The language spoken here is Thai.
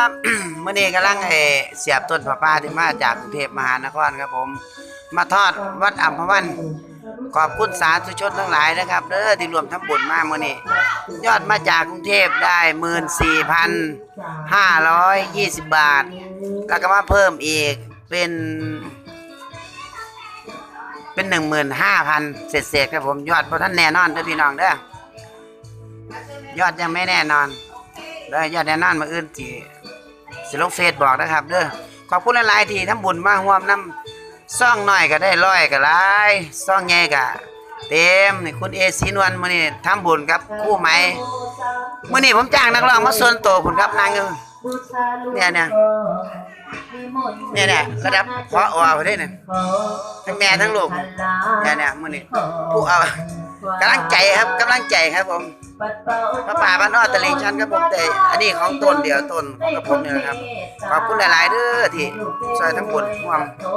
ครับมื่อนี้กำลังเอเสียบต้นผ้าป่าที่มาจากกรุงเทพมหานครครับผม มาทอดวัดอัมพวันขอบคุณสาธุชนทั้งหลายนะครับเด้อที่รวมทำบุญมาเมื่อนี้ ยอดมาจากกรุงเทพได้หมื่นสี่พันห้าร้อยยี่สิบบาท แล้วก็มาเพิ่มอีกเป็น เป็นหนึ่งหมื่นห้าพันเศษๆครับผมยอดเพราะท่านแน่นอนเด้อพี่น้องเด้อยอดยังไม่แน่นอน เด้อยอดแน่นอนมาอื่นสิสิลงเฟซบอกนะครับ เด้อขอบคุณหลายๆที่ทำบุญมาร่วมนำซ่องหน้อยก็ได้ร้อยก็หลายซ่องใหญ่ก็เต็มนี่คุณเอสีนวลมื้อนี้ทำบุญครับคู่ไหมมื้อนี้ผมจ้างนักร้องมาส่วนตัวผมครับนางเนี่ยเนี่ยเนี่ยเนี่ยระดับพอออไปได้เนี่ยทั้งแม่ทั้งลูกเนี่ยเนี่ยมื้อนี้ผู้เอา กำลังใจครับกำลังใจครับผมพระป่าบ้านนอกตะลิงชันครับผมแต่อันนี้ของต้นเดียวต้นของกระผมเนี่ยครับขอบคุณหลายๆเด้อที่ช่วยทั้งบุญร่วม